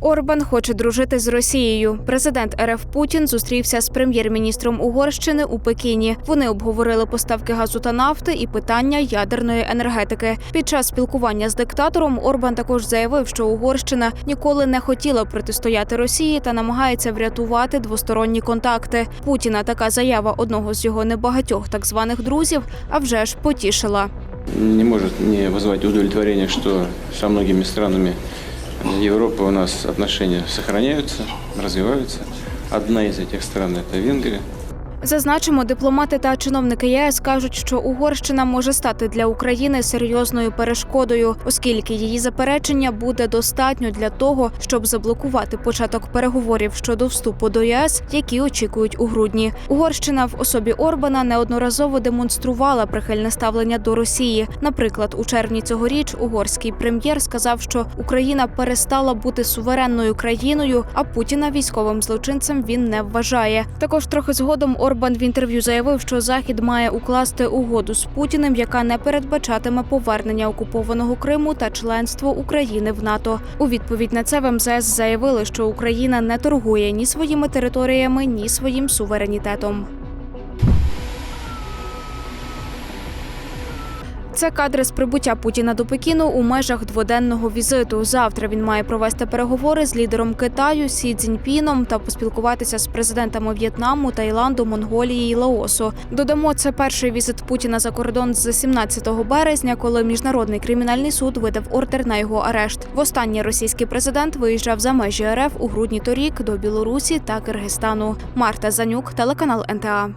Орбан хоче дружити з Росією. Президент РФ Путін зустрівся з прем'єр-міністром Угорщини у Пекіні. Вони обговорили поставки газу та нафти і питання ядерної енергетики. Під час спілкування з диктатором Орбан також заявив, що Угорщина ніколи не хотіла протистояти Росії та намагається врятувати двосторонні контакти. Путіна така заява одного з його небагатьох так званих друзів, а вже ж потішила. Не может не вызвать удовлетворение, что со многими странами Европы у нас отношения сохраняются, развиваются. Одна из этих стран – это Венгрия. Зазначимо, дипломати та чиновники ЄС кажуть, що Угорщина може стати для України серйозною перешкодою, оскільки її заперечення буде достатньо для того, щоб заблокувати початок переговорів щодо вступу до ЄС, які очікують у грудні. Угорщина в особі Орбана неодноразово демонструвала прихильне ставлення до Росії. Наприклад, у червні цьогоріч угорський прем'єр сказав, що Україна перестала бути суверенною країною, а Путіна військовим злочинцем він не вважає. Також трохи згодом Орбан в інтерв'ю заявив, що Захід має укласти угоду з Путіним, яка не передбачатиме повернення окупованого Криму та членство України в НАТО. У відповідь на це в МЗС заявили, що Україна не торгує ні своїми територіями, ні своїм суверенітетом. Це кадри з прибуття Путіна до Пекіну у межах дводенного візиту. Завтра він має провести переговори з лідером Китаю Сі Цзіньпіном та поспілкуватися з президентами В'єтнаму, Таїланду, Монголії і Лаосу. Додамо, це перший візит Путіна за кордон з 17 березня, коли міжнародний кримінальний суд видав ордер на його арешт. Востаннє російський президент виїжджав за межі РФ у грудні торік до Білорусі та Киргизстану. Марта Занюк, телеканал НТА.